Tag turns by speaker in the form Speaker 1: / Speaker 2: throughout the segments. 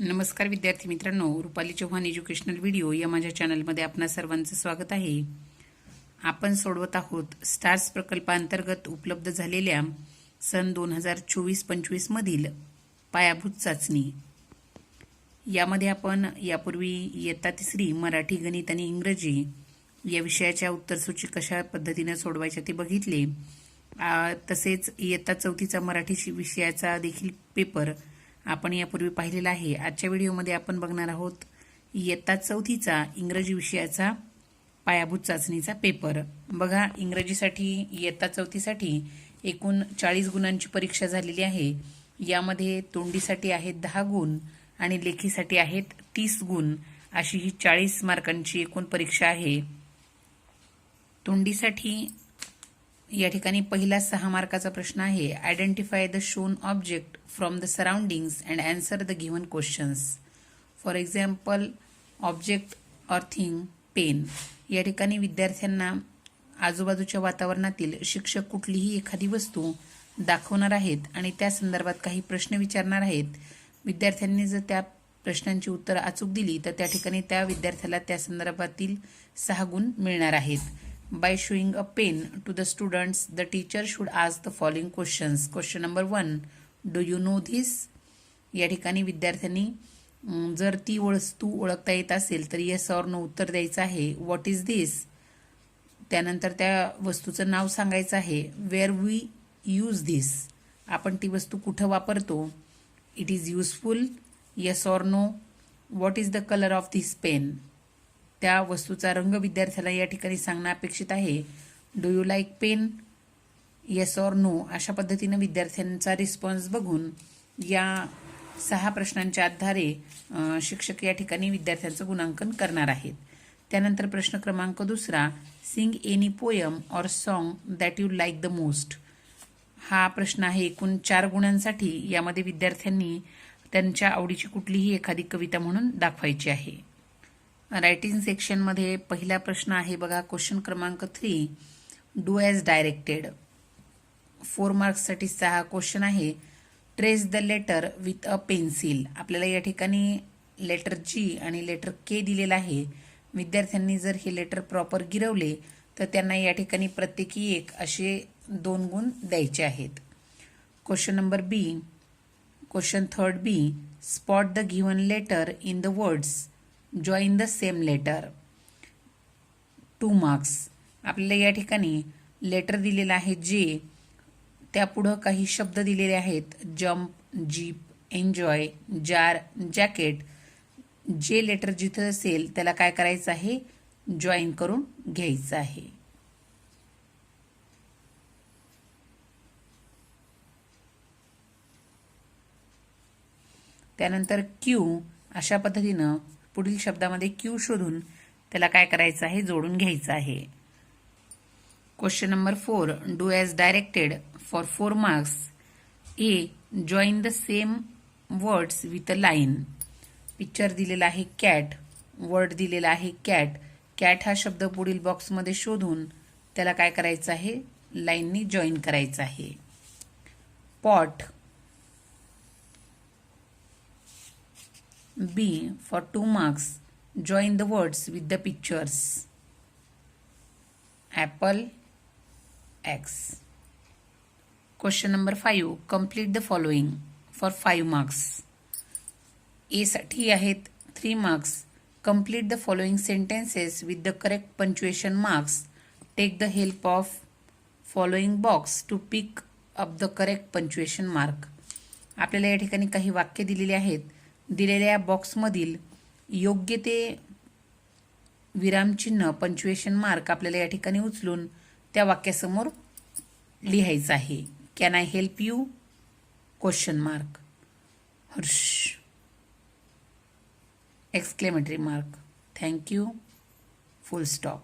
Speaker 1: नमस्कार विद्यार्थी मित्रांनो रुपाली चव्हाण एज्युकेशनल व्हिडिओ या माझ्या चॅनलमध्ये आपणा सर्वांचं स्वागत आहे. आपण सोडवत आहोत स्टार्स प्रकल्पांतर्गत उपलब्ध झालेल्या सन दोन हजार चोवीस पंचवीसमधील पायाभूत चाचणी. यामध्ये आपण यापूर्वी इयत्ता तिसरी मराठी गणित आणि इंग्रजी या विषयाच्या उत्तरसूची कशा पद्धतीनं सोडवायच्या ते बघितले. तसेच इयत्ता चौथीचा मराठी शि- विषयाचा देखील पेपर आपण यापूर्वी पाहिलेला आहे. आजच्या व्हिडिओमध्ये आपण बघणार आहोत इयत्ता चौथीचा इंग्रजी विषयाचा पायाभूत चाचणीचा पेपर बघा इंग्रजीसाठी इयत्ता चौथीसाठी एकूण चाळीस गुणांची परीक्षा झालेली आहे. यामध्ये तोंडीसाठी आहेत दहा गुण आणि लेखीसाठी आहेत तीस गुण. अशी ही चाळीस मार्कांची एकूण परीक्षा आहे. तोंडीसाठी या ठिकाणी पहिला सहा मार्काचा प्रश्न आहे. Identify the shown object from the surroundings and answer the given questions for example object or thing pen या ठिकाणी विद्यार्थ्यांना आजूबाजूच्या वातावरणातील शिक्षक कुठलीही एखादी वस्तू दाखवणार आहेत आणि त्या संदर्भात काही प्रश्न विचारणार आहेत. विद्यार्थ्यांनी जर त्या प्रश्नांची उत्तरं अचूक दिली तर त्या ठिकाणी त्या विद्यार्थ्याला त्या संदर्भातील सहा गुण मिळणार आहेत. By showing a pen to the students the teacher should ask the following questions. Question number one do you know this या ठिकाणी विद्यार्थ्यांनी जर ती वस्तू ओळखता येत असेल तर येस और नो उत्तर द्यायचं आहे. व्हॉट इज धिस त्यानंतर त्या वस्तूचं नाव सांगायचं आहे वेअर वी यूज धिस आपण ती वस्तू कुठं वापरतो? It is useful yes or no what is the colour of this pen त्या वस्तूचा रंग विद्यार्थ्याला या ठिकाणी सांगणं अपेक्षित आहे. Do you like pen yes or no अशा पद्धतीनं विद्यार्थ्यांचा रिस्पॉन्स बघून या सहा प्रश्नांच्या आधारे शिक्षक या ठिकाणी विद्यार्थ्यांचं गुणांकन करणार आहेत. त्यानंतर प्रश्न क्रमांक दुसरा sing any poem or song that you like the most हा प्रश्न आहे एकूण चार गुणांसाठी. यामध्ये विद्यार्थ्यांनी त्यांच्या आवडीची कुठलीही एखादी कविता म्हणून दाखवायची आहे. रायटिंग सेक्शनमध्ये पहिला प्रश्न आहे बघा क्वेश्चन क्रमांक three do as directed four मार्क्ससाठी सहा क्वेश्चन आहे. Trace the letter with a pencil आपल्याला या ठिकाणी लेटर जी आणि लेटर के दिलेला आहे. विद्यार्थ्यांनी जर हे लेटर प्रॉपर गिरवले तर त्यांना या ठिकाणी प्रत्येकी एक असे दोन गुण द्यायचे आहेत. Question number B question third B spot the given letter in the words join the same letter two marks आपल्याला या ठिकाणी लेटर दिलेलं आहे जे त्यापुढं काही शब्द दिलेले आहेत. Jump jeep enjoy jar jacket J letter जिथं असेल त्याला काय करायचं आहे? जॉईन करून घ्यायचं आहे. त्यानंतर क्यू अशा पद्धतीनं पुढील शब्दामध्ये क्यू शोधून त्याला काय करायचं आहे? जोडून घ्यायचं आहे. Question number four do as directed for four marks A join the same words with a line picture दिलेला आहे कॅट वर्ड दिलेला आहे कॅट कॅट हा शब्द पुढील बॉक्समध्ये शोधून त्याला काय करायचं आहे? लाईननी जॉईन करायचं आहे. Pot B. For two marks, join the words with the pictures. Apple, X. Question number 5. Complete the following for 5 marks. A साठी आहेत 3 marks. Complete the following sentences with the correct punctuation marks. Take the help of following box to pick up the correct punctuation mark. आपल्याला या ठिकाणी काही वाक्य दिलेली आहेत दिलेल्या बॉक्समधील योग्य ते विरामचिन्ह पंच्युएशन मार्क आपल्याला या ठिकाणी उचलून त्या वाक्यासमोर लिहायचं आहे. Can I help you question mark harsh. Exclamatory mark thank you full stop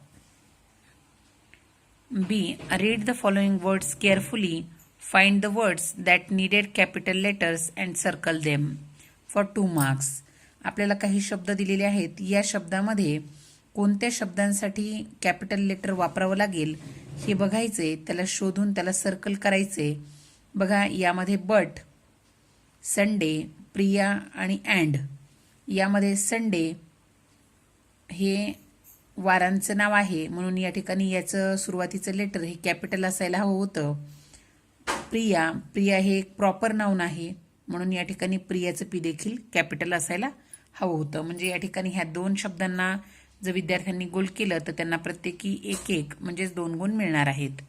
Speaker 1: B read the following words carefully find the words that needed capital letters and circle them for two marks आपल्याला काही शब्द दिलेले आहेत. या शब्दामध्ये कोणत्या शब्दांसाठी capital letter वापरावं लागेल हे बघायचे त्याला शोधून त्याला सर्कल करायचे बघा यामध्ये बट संडे प्रिया आणि अँड यामध्ये संडे हे वारांचं नाव आहे. म्हणून या ठिकाणी याचं सुरुवातीचं लेटर हे कॅपिटल असायला हवं होतं. प्रिया प्रिया हे एक प्रॉपर नाऊन आहे. म्हणून या ठिकाणी प्रियाचं पी देखील कॅपिटल असायला हवं होतं. म्हणजे या ठिकाणी ह्या दोन शब्दांना जर विद्यार्थ्यांनी गोल केलं तर त्यांना प्रत्येकी एक एक म्हणजेच दोन गुण मिळणार आहेत.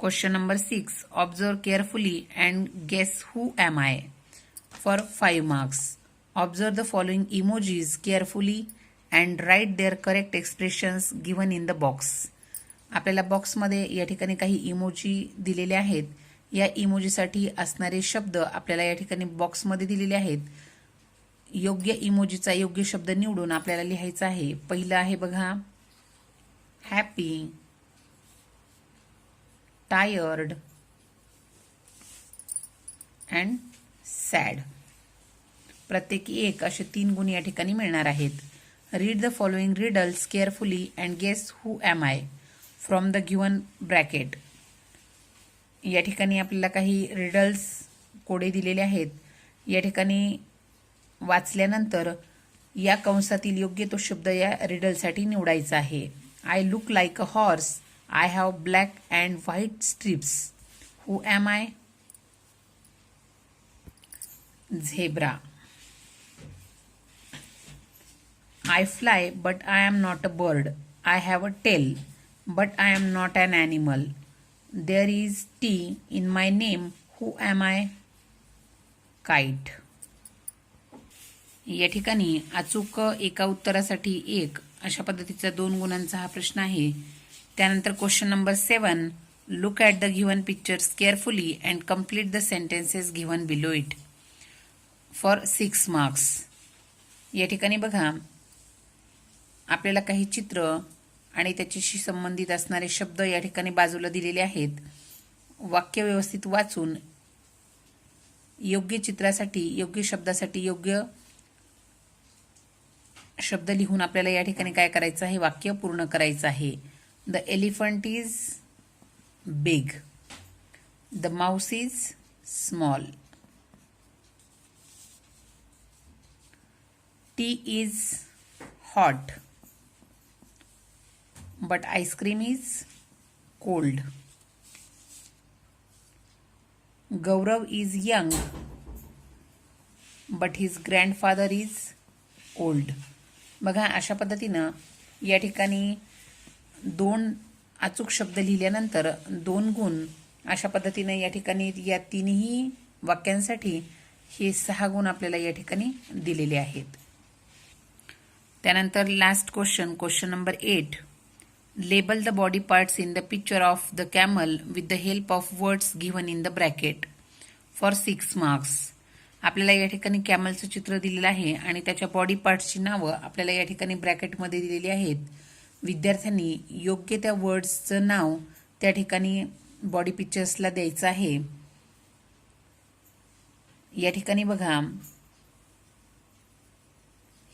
Speaker 1: Question number six observe carefully and guess who am I for five marks observe the following emojis carefully and write their correct expressions given in the box आपल्याला बॉक्समध्ये या ठिकाणी काही इमोजी दिलेले आहेत. या इमोजीसाठी असणारे शब्द आपल्याला या ठिकाणी बॉक्समध्ये दिलेले आहेत. योग्य इमोजीचा योग्य शब्द निवडून आपल्याला लिहायचा आहे. पहिलं आहे बघा. हॅपी टायर्ड अँड सॅड प्रत्येकी एक असे तीन गुण या ठिकाणी मिळणार आहेत. Read the following riddles carefully and guess who am I from the given bracket या ठिकाणी आपल्याला काही रिडल्स कोडे दिलेले आहेत. या ठिकाणी वाचल्यानंतर या कंसातील योग्य तो शब्द या रिडलसाठी निवडायचा आहे. I look like a horse I have black and white stripes who am I zebra I fly but I am not a bird I have a tail but I am not an animal there is T in my name who am I kite या ठिकाणी अचूक एका उत्तरासाठी एक अशा पद्धतीचा दोन गुणांचा हा प्रश्न आहे. त्यानंतर question number seven look at the given pictures carefully and complete the sentences given below it for six marks या ठिकाणी बघा. आपल्याला काही चित्र आणि त्याच्याशी संबंधित असणारे शब्द या ठिकाणी बाजूला दिलेले आहेत. वाक्य व्यवस्थित वाचून योग्य चित्रासाठी योग्य शब्दासाठी योग्य शब्द लिहून आपल्याला या ठिकाणी काय करायचं आहे? वाक्य पूर्ण करायचं आहे. The elephant is big the mouse is small tea is hot but ice cream is cold. Gaurav is young, but his grandfather is old. बघा अशा पद्धतीनं या ठिकाणी दोन अचूक शब्द लिहिल्यानंतर दोन गुण अशा पद्धतीनं या ठिकाणी या तिन्ही वाक्यांसाठी हे सहा गुण आपल्याला या ठिकाणी दिलेले आहेत त्यानंतर last question question number eight Label the body parts in the picture of the camel with the help of words given in the bracket. For six marks आपल्याला या ठिकाणी कॅमलचं चित्र दिलेलं आहे आणि त्याच्या बॉडी पार्ट्सची नावं आपल्याला या ठिकाणी ब्रॅकेटमध्ये दिलेली आहेत. विद्यार्थ्यांनी योग्य त्या वर्ड्सचं नाव त्या ठिकाणी बॉडी पिक्चर्सला द्यायचं आहे. या ठिकाणी बघा.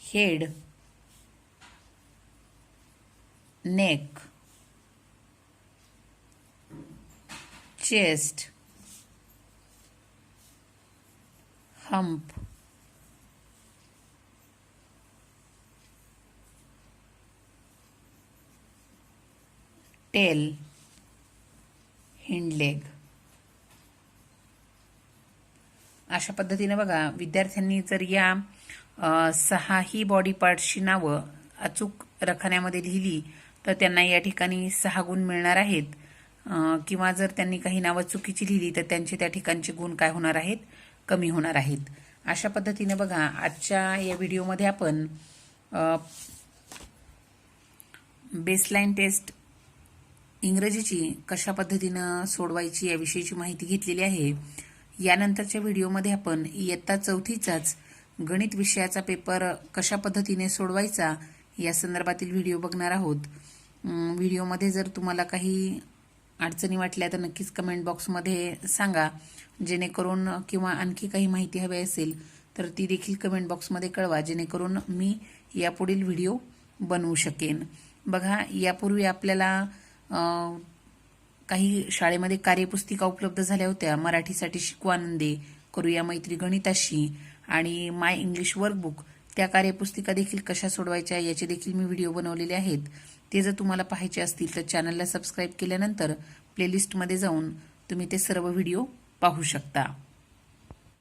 Speaker 1: Head neck, chest, hump, tail, hind leg. अशा पद्धतीने बघा विद्यार्थ्यांनी जर या सहाही बॉडी पार्टची नावं अचूक रखान्यामध्ये लिहिली तर त्यांना या ठिकाणी सहा गुण मिळणार आहेत. किंवा जर त्यांनी काही नावं चुकीची लिहिली तर त्यांचे त्या ठिकाणचे गुण काय होणार आहेत? कमी होणार आहेत. अशा पद्धतीने बघा आजच्या या व्हिडिओमध्ये आपण बेसलाईन टेस्ट इंग्रजीची कशा पद्धतीनं सोडवायची याविषयीची माहिती घेतलेली आहे. यानंतरच्या व्हिडिओमध्ये आपण इयत्ता चौथीचाच गणित विषयाचा पेपर कशा पद्धतीने सोडवायचा या संदर्भातील व्हिडिओ बघणार आहोत. व्हिडिओमध्ये जर तुम्हाला काही अडचणी वाटल्या तर नक्कीच कमेंट बॉक्समध्ये सांगा. जेणेकरून किंवा आणखी काही माहिती हवी असेल तर ती देखील कमेंट बॉक्समध्ये कळवा. जेणेकरून मी यापुढील व्हिडिओ बनवू शकेन. बघा यापूर्वी आपल्याला काही शाळेमध्ये कार्यपुस्तिका उपलब्ध झाल्या होत्या. मराठीसाठी शिकवानंदे करूया मैत्री गणिताशी आणि माय इंग्लिश वर्कबुक त्या कार्यपुस्तिका देखील कशा सोडवायच्या याचे देखील मी व्हिडिओ बनवलेले आहेत. ते जर तुम्हाला पाहायचे असतील तर चॅनलला सबस्क्राईब केल्यानंतर प्लेलिस्टमध्ये जाऊन तुम्ही ते सर्व व्हिडिओ पाहू शकता.